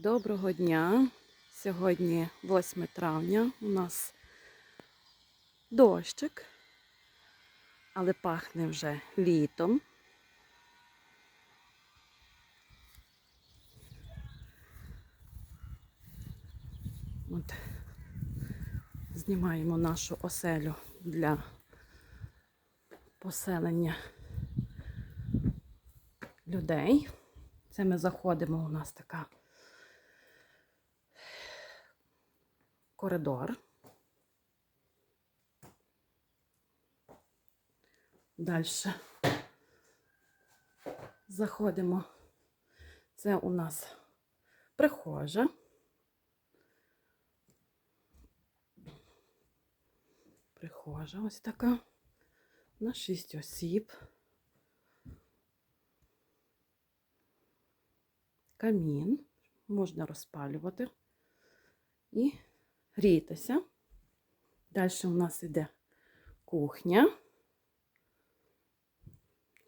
Доброго дня! Сьогодні 8 травня. У нас дощик, але пахне вже літом. От знімаємо нашу оселю для поселення людей. Це ми заходимо, у нас така коридор. Далі заходимо. Це у нас прихожа. Прихожа ось така на 6 осіб. Камін можна розпалювати і грітися. Далі у нас йде кухня.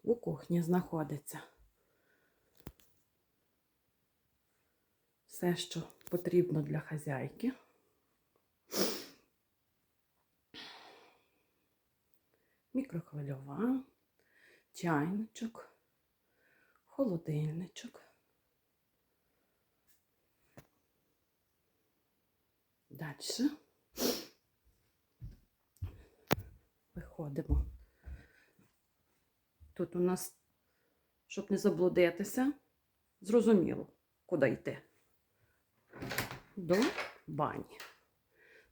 У кухні знаходиться все, що потрібно для хазяйки. Мікрохвильова, чайничок, холодильничок. Далі виходимо. Тут у нас, щоб не заблудитися, зрозуміло, куди йти. До бані.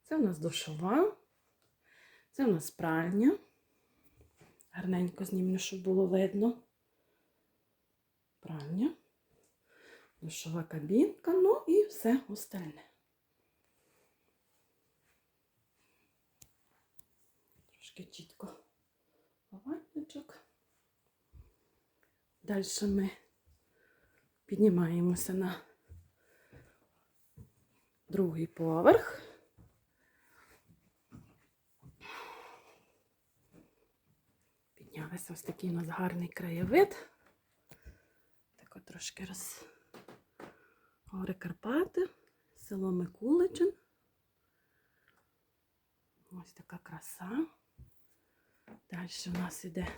Це у нас душова, це у нас пральня. Гарненько знімлю, щоб було видно. Пральня, душова кабінка, ну і все остальне. Трошки чітко ватничок. Далі ми піднімаємося на другий поверх. Піднялися ось такий у нас гарний краєвид. Так от трошки роз... Гори Карпати, село Микуличин. Ось така краса. Далі у нас іде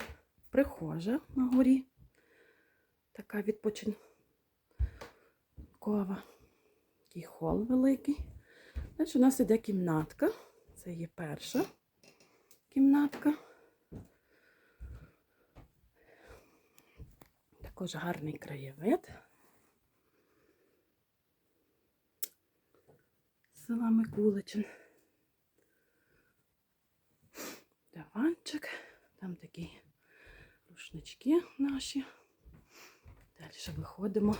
прихожа на горі. Така відпочинкова. Такий хол великий. Далі у нас іде кімнатка. Це є перша кімнатка. Також гарний краєвид. Села Микуличин. Диванчик. Там такі рушнички наші. Далі виходимо.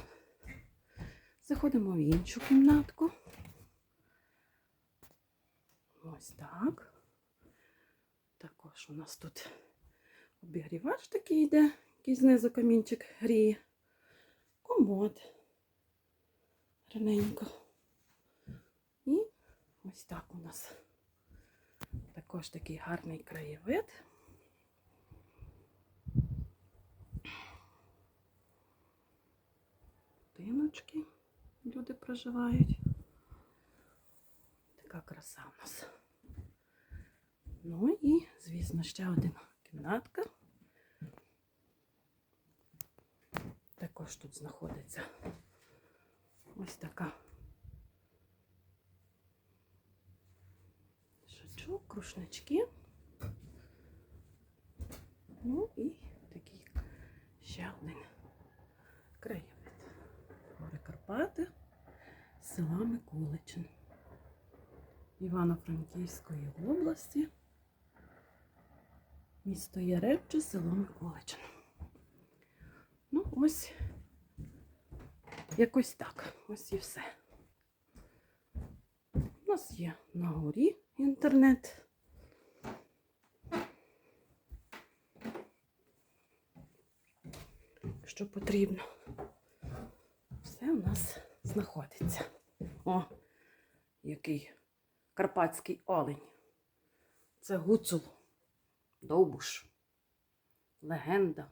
Заходимо в іншу кімнатку. Ось так. Також у нас тут обігрівач такий йде, який знизу камінчик гріє. Комод. Раненько. І ось так у нас також такий гарний краєвид. Будиночки люди проживають. Така краса у нас. Ну і, звісно, ще одна кімнатка. Також тут знаходиться ось така шачок, крушнички. Ну і такий ще один краєвид. Карпати, села Микуличин Івано-Франківської області. Місто Яремче, село Миколичин. Ну, ось якось так. Ось і все. У нас є на горі інтернет. Що потрібно. У нас знаходиться. О, який карпатський олень. Це гуцул, довбуш, легенда.